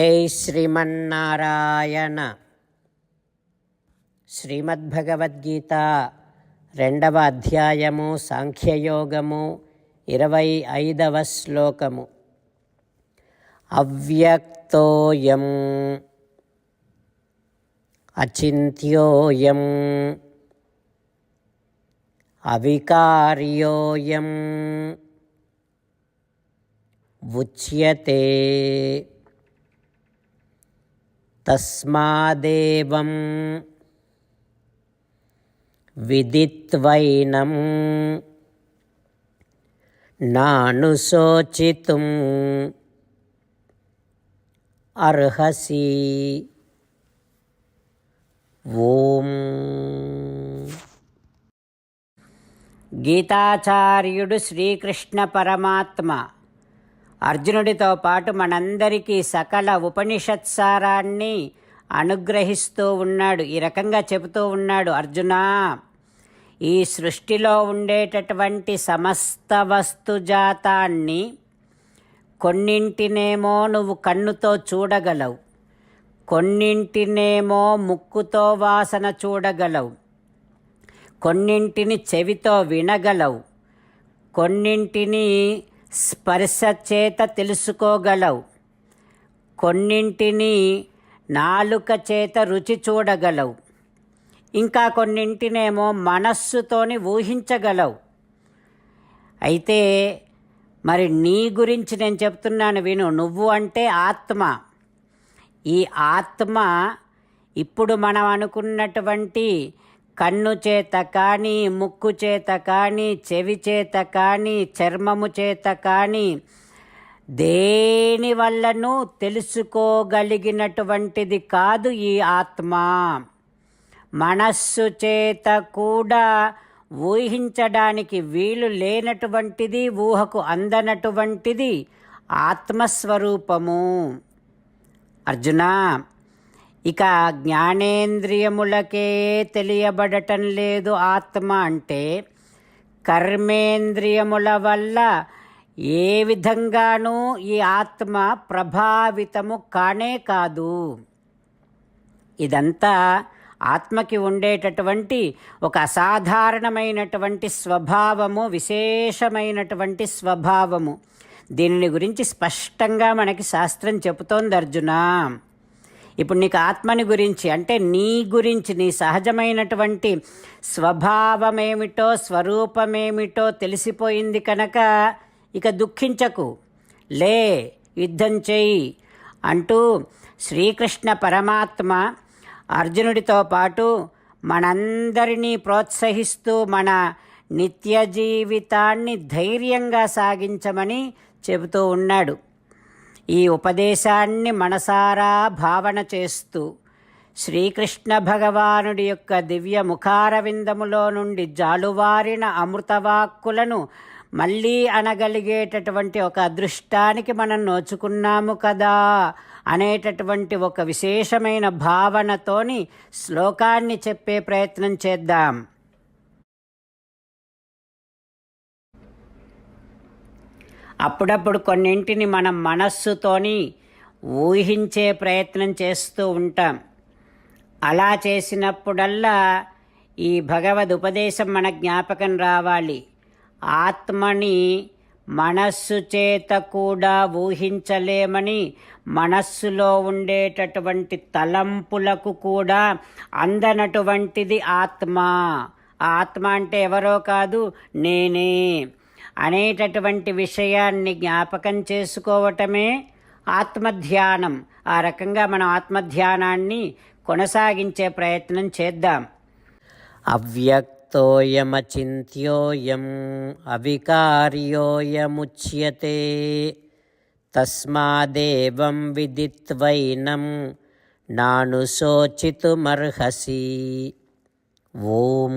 ఏ శ్రీమన్నారాయణ? శ్రీమద్భగవద్గీత రెండవ అధ్యాయము సాంఖ్యయోగము ఇరవై ఐదవ శ్లోకము. అవ్యక్తోయం అచింత్యోయం అవికార్యోయం ఉచ్యతే. తస్మాదేవం విదిత్వైనం నానుశోచితుం అర్హసి. ఓం. గీతాచార్యుడు శ్రీకృష్ణ పరమాత్మ అర్జునుడితో పాటు మనందరికీ సకల ఉపనిషత్సారాన్ని అనుగ్రహిస్తూ ఉన్నాడు. ఈ రకంగా చెబుతూ ఉన్నాడు అర్జున ఈ సృష్టిలో ఉండేటటువంటి సమస్త వస్తుజాతాన్ని కొన్నింటినేమో నువ్వు కన్నుతో చూడగలవు. కొన్నింటినేమో ముక్కుతో వాసన చూడగలవు. కొన్నింటిని చెవితో వినగలవు. కొన్నింటిని స్పర్శ చేత తెలుసుకోగలవు. కొన్నింటిని నాలుక చేత రుచి చూడగలవు. ఇంకా కొన్నింటినేమో మనస్సుతోని ఊహించగలవు. అయితే మరి నీ గురించి నేను చెప్తున్నాను విను. నువ్వు అంటే ఆత్మ. ఈ ఆత్మ ఇప్పుడు మనం అనుకున్నటువంటి కన్ను చేత కానీ ముక్కు చేత కానీ చెవి చేత కానీ చర్మము చేత కానీ దేని వల్లను తెలుసుకోగలిగినటువంటిది కాదు ఈ ఆత్మ. మనస్సు చేత కూడా ఊహించడానికి వీలు లేనటువంటిది ఊహకు అందనటువంటిది ఆత్మస్వరూపము. అర్జునా ఇక జ్ఞానేంద్రియములకే తెలియబడటం లేదు ఆత్మ అంటే కర్మేంద్రియముల వల్ల ఏ విధంగానూ ఈ ఆత్మ ప్రభావితము కానే కాదు. ఇదంతా ఆత్మకి ఉండేటటువంటి ఒక అసాధారణమైనటువంటి స్వభావము విశేషమైనటువంటి స్వభావము. దీనిని గురించి స్పష్టంగా మనకి శాస్త్రం చెబుతోంది అర్జున. ఇప్పుడు నీకు ఆత్మని గురించి అంటే నీ గురించి నీ సహజమైనటువంటి స్వభావమేమిటో స్వరూపమేమిటో తెలిసిపోయింది కనుక ఇక దుఃఖించకు. లే యుద్ధం చెయ్యి అంటూ శ్రీకృష్ణ పరమాత్మ అర్జునుడితో పాటు మనందరినీ ప్రోత్సహిస్తూ మన నిత్య జీవితాన్ని ధైర్యంగా సాగించమని చెబుతూ ఉన్నాడు. ఈ ఉపదేశాన్ని మనసారా భావన చేస్తూ శ్రీకృష్ణ భగవానుడి యొక్క దివ్య ముఖారవిందములో నుండి జాలువారిన అమృతవాక్కులను మళ్ళీ అనగలిగేటటువంటి ఒక అదృష్టానికి మనం నోచుకున్నాము కదా అనేటటువంటి ఒక విశేషమైన భావనతోని శ్లోకాన్ని చెప్పే ప్రయత్నం చేద్దాం. అప్పుడప్పుడు కొన్నింటిని మనం మనస్సుతోని ఊహించే ప్రయత్నం చేస్తూ ఉంటాం. అలా చేసినప్పుడల్లా ఈ భగవద్ ఉపదేశం మన జ్ఞాపకం రావాలి. ఆత్మని మనస్సు చేత కూడా ఊహించలేమని మనస్సులో ఉండేటటువంటి తలంపులకు కూడా అందనటువంటిది ఆత్మ. ఆత్మ అంటే ఎవరో కాదు నేనే. అనేటటువంటి విషయాన్ని జ్ఞాపకం చేసుకోవటమే ఆత్మధ్యానం. ఆ రకంగా మనం ఆత్మధ్యానాన్ని కొనసాగించే ప్రయత్నం చేద్దాం. అవ్యక్తోయమచింత్యోయం అవికార్యోయముచ్యతే తస్మాదేవం విదిత్వైనం నానుశోచితుమర్హసి ఓం.